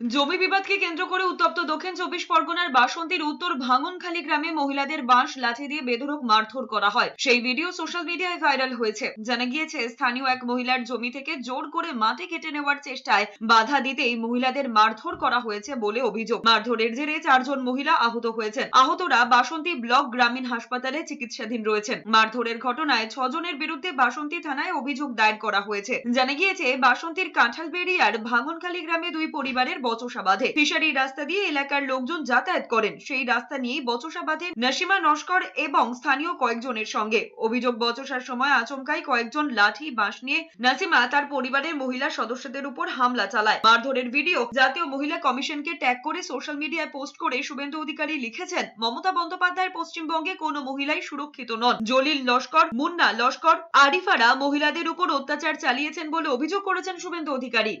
জমি বিবাদকে কেন্দ্র করে উত্তপ্ত দক্ষিণ চব্বিশ পরগনার বাসন্তীর উত্তর ভাঙনখালী গ্রামে মহিলাদের বাঁশ, লাঠি দিয়ে বেধড়ক মারধর করা হয়। সেই ভিডিও সোশ্যাল মিডিয়ায় ভাইরাল হয়েছে। জানা গিয়েছে, স্থানীয় এক মহিলার জমি থেকে জোর করে মাটি কেটে নেওয়ার চেষ্টায় বাধা দিতেই মহিলাদের মারধর করা হয়েছে বলে অভিযোগ। মারধরের জেরে চারজন মহিলা আহত হয়েছেন। আহতরা বাসন্তী ব্লক গ্রামীণ হাসপাতালে চিকিৎসাধীন রয়েছেন। মারধরের ঘটনায় ছজনের বিরুদ্ধে বাসন্তী থানায় অভিযোগ দায়ের করা হয়েছে। জানা গিয়েছে, বাসন্তীর কাঁঠালবেড়িয়ার ভাঙনখালী গ্রামে দুই পরিবারের বচসা বাঁধে ফিশারি রাস্তা দিয়ে এলাকার লোকজন যাতায়াত করেন। সেই রাস্তা নিয়েই বচসা বাঁধে নাসিমা নস্কর এবং স্থানীয় কয়েকজনের সঙ্গে। অভিযোগ, বচসার সময় আচমকাই কয়েকজন লাঠি, বাঁশ নিয়ে নাসিমা তার পরিবারের মহিলা সদস্যদের উপর হামলা চালায়। মারধরের ভিডিও জাতীয় মহিলা কমিশনকে ট্যাগ করে সোশ্যাল মিডিয়ায় পোস্ট করে শুভেন্দু অধিকারী লিখেছেন, মমতা বন্দ্যোপাধ্যায়ের পশ্চিমবঙ্গে কোনো মহিলাই সুরক্ষিত নন। জলিল লস্কর, মুন্না লস্কর, আরিফারা মহিলাদের উপর অত্যাচার চালিয়েছেন বলে অভিযোগ করেছেন শুভেন্দু অধিকারী।